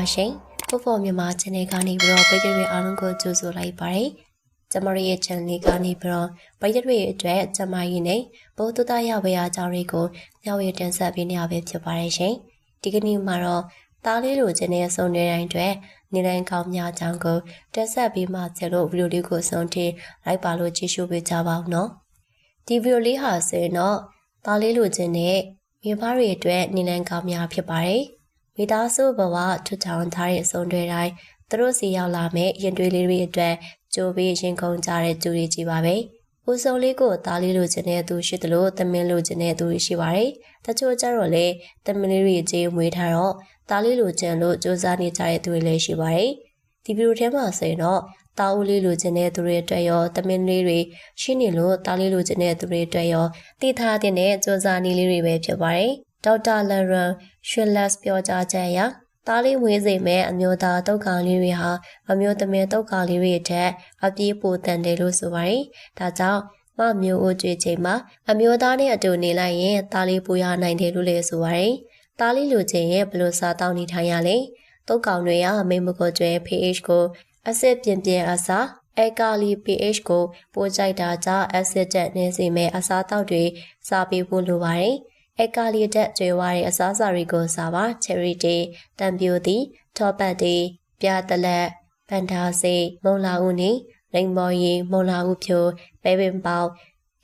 ပါရှင်။ဖို့ဖို့မြန်မာ channel ကနေပြီးတော့ပရိသတ်တွေအားလုံးကိုကြိုဆိုလိုက်ပါတယ်။ကျမတို့ရဲ့ channel လေးကနေပြီးတော့ပရိသတ်တွေအတွက်ကျမကြီးနဲ့ဘုသူတရဝေယအကြောင်းတွေကိုမျှဝေတင်ဆက်ပေးနေရပဲဖြစ်ပါတယ်ရှင်။ဒီကနေ့မှာတော့သားလေးလိုချင်တဲ့အစုံတွေတိုင်းအတွက်နေတိုင်းကောင်းများအကြောင်းကိုတင်ဆက်ပေးမှကျလို့ဗီဒီယိုလေးကိုဆုံးထိလိုက်ပါလို့ကြည့်ရှုပေးကြပါဦးနော်။ဒီဗီဒီယိုလေးဟာဆိုရင်တော့သားလေးလိုချင်တဲ့မိဘတွေအတွက်နေတိုင်းကောင်းများဖြစ်ပါတယ်။ မိသားစုဘဝထူထောင်ထားတဲ့အဆုံးတွေတိုင်းသူတို့စီရောက်လာမဲ့ရင်တွေးလေးတွေအတွက်ကြိုးပြီးရင်ခုန်ကြတဲ့သူတွေကြီးပါပဲ။ဦးစုံလေးကိုသားလေးလိုချင်တဲ့သူရှိသလိုသမင်းလိုချင်တဲ့သူရှိပါတယ်။တချို့ကျတော့လေသမင်းလေးတွေကြေးမွေးထားတော့သားလေးလိုချင်လို့စူးစမ်းနေကြတဲ့သူတွေလည်းရှိပါတယ်။ဒီဗီဒီယိုထဲမှာဆိုရင်တော့တာဦးလေးလိုချင်တဲ့သူတွေအတွက်ရောသမင်းလေးတွေရှိနေလို့တားလေးလိုချင်တဲ့သူတွေအတွက်ရောတည်ထားတဲ့စူးစမ်းနည်းလေးတွေပဲဖြစ်ပါတယ်။ ဒေါက်တာလရန်ရွှေလက်ပြောကြားချက်အရသားလေးဝေးစိမဲ့အမျိုးသားတုတ်ကောင်လေးတွေဟာအမျိုးသမီးတုတ်ကောင်လေးတွေထက်အပြေးပိုတန်တယ်လို့ဆိုပါတယ်။ဒါကြောင့်မမျိုးဦးကြွေချိန်မှာအမျိုးသားနဲ့အတူနေလိုက်ရင်သားလေးပူရနိုင်တယ်လို့လည်းဆိုပါတယ်။သားလေးလိုချင်ရဲ့ဘလို့စားတောင်းနေထိုင်ရလဲ။တုတ်ကောင်တွေကမိမကိုကျွဲ pH ကိုအဆစ်ပြင်းပြင်းအစားအကာလီ pH ကိုပို့ကြိုက်တာကြောင့် acid တက်နေစေမဲ့အစားတောက်တွေစားပေးဖို့လိုပါတယ်။ အကာလီတက်ကျွေးဝါးတဲ့အစားအစာတွေကိုစားပါ cherry tea တံပြိုသည်ထောပတ်သည်ပြာတလက်ဖန်တာစေမုံလာဦးနီလိမ်မော်ရီမုံလာဦးဖြိုပဲပင်ပေါ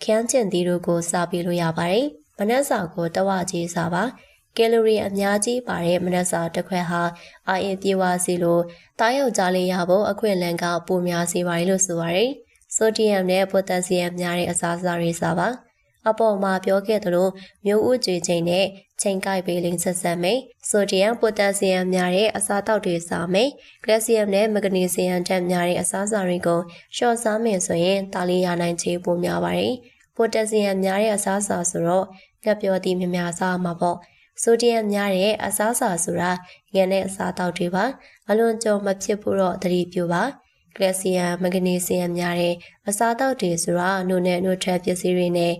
ခန်းကျင်သည်တို့ကိုစားပေးလို့ရပါတယ်။မနက်စာကိုတဝကြီးစားပါကယ်လိုရီအများကြီးပါတဲ့မနက်စာတစ်ခွက်ဟာအာအင်ပြေဝစီလို့တားယောက်ကြားလေးရဖို့အခွင့်အလမ်းကပိုများစေပါတယ်လို့ဆိုပါတယ်။ဆိုဒီယမ်နဲ့ပိုတက်ဆီယမ်များတဲ့အစားအစာတွေစားပါ အပေါ်မှာပြောခဲ့သလိုမျိုးဥကြွေချိန်နဲ့ချိန်ကိုက်ပေးလိမ့်ဆက်ဆက်မယ်ဆိုဒီယမ်ပိုတက်ဆီယမ်များတဲ့အစားအသောက်တွေစားမယ်ကရက်ဆီယမ်နဲ့မဂနီဆီယမ်ဓာတ်များတဲ့အစားအစာတွေကိုလျှော့စားမယ်ဆိုရင်တာလီရနိုင်ခြေပိုများပါတယ်ပိုတက်ဆီယမ်များတဲ့အစားအစာဆိုတော့ငှက်ပြောသည့်များများစားမှာပေါ့ဆိုဒီယမ်များတဲ့အစားအစာဆိုတာငန်တဲ့အစားအသောက်တွေပါအလွန်ကြုံမဖြစ်ဖို့တော့သတိပြုပါကရက်ဆီယမ်မဂနီဆီယမ်များတဲ့အစားအသောက်တွေဆိုတာနုနဲ့နုထက်ပစ္စည်းတွေနဲ့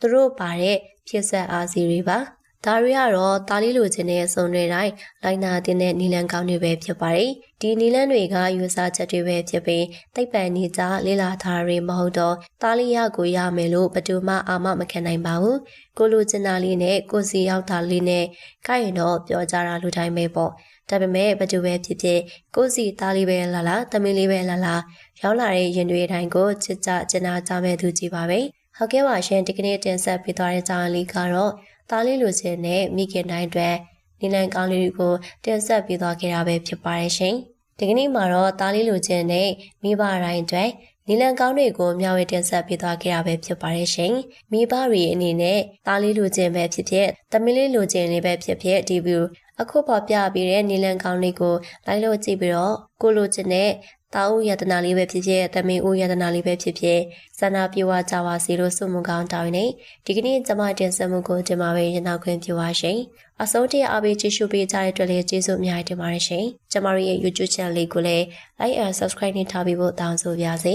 သူတို့ပါတဲ့ဖြစ်ဆက်အားစီတွေပါဒါတွေကတော့တာလီလိုချင်တဲ့အစုံတွေတိုင်းလိုက်နာတင်တဲ့နီလန်ကောင်းတွေပဲဖြစ်ပါတယ်။ဒီနီလန်တွေကယူဆချက်တွေပဲဖြစ်ပြီးတိတ်ပန်နေကြလေးလာထားတွေမဟုတ်တော့တာလီရကိုရမယ်လို့ဘယ်သူမှအာမမခံနိုင်ပါဘူး။ကိုလိုချင်တာလေးနဲ့ကိုစီရောက်တာလေးနဲ့ကိုက်ရင်တော့ပြောကြတာလူတိုင်းပဲပေါ့။ဒါပေမဲ့ဘယ်သူပဲဖြစ်ဖြစ်ကိုစီသားလေးပဲလာလာတမင်းလေးပဲလာလာရောက်လာတဲ့ရင်တွေတိုင်းကိုချစ်ကြကျနာကြမဲ့သူကြီးပါပဲ။ ဟုတ်ကဲ့ပါရှင်ဒီကနေ့တင်ဆက်ပေးသွားတဲ့ကြောင်းလေးကတော့သားလေးလိုချင်တဲ့မိခင်တိုင်းအတွက်နေလန်ကောင်းလေးတွေကိုတင်ဆက်ပေးသွားခဲ့တာပဲဖြစ်ပါတယ်ရှင်။ဒီကနေ့မှာတော့သားလေးလိုချင်တဲ့မိဘတိုင်းအတွက်နီလန်ကောင်းတွေကိုမျှဝေတင်ဆက်ပေးသွားခဲ့တာပဲဖြစ်ပါတယ်ရှင်။မိဘတွေအနေနဲ့သားလေးလိုချင်ပဲဖြစ်ဖြစ်၊သမီးလေးလိုချင်လေးပဲဖြစ်ဖြစ်ဒီဗီဒီယို အခုပေါ်ပြပေးတဲ့နီလန်ကောင်းလေးကိုလိုက်လို့ကြည့်ပြီးတော့ကိုလိုချင်တဲ့တာဦးယတနာလေးပဲဖြစ်ဖြစ်တမင်ဦးယတနာလေးပဲဖြစ်ဖြစ်စန္ဒပြေဝကြပါစေလို့ဆုမွန်ကောင်းတောင်းနေဒီကနေ့ကျွန်မတင်ဆက်မှုကိုဒီမှာပဲရနောက်ခွင့်ပြုပါရှင်အစိုးရအားပေးကြည့်ရှုပေးကြတဲ့အတွက်လည်းကျေးဇူးအများကြီးတင်ပါတယ်ရှင်ကျွန်မရဲ့ YouTube channel လေးကိုလည်း like and subscribe နဲ့ထားပေးဖို့တောင်းဆိုပါရစေ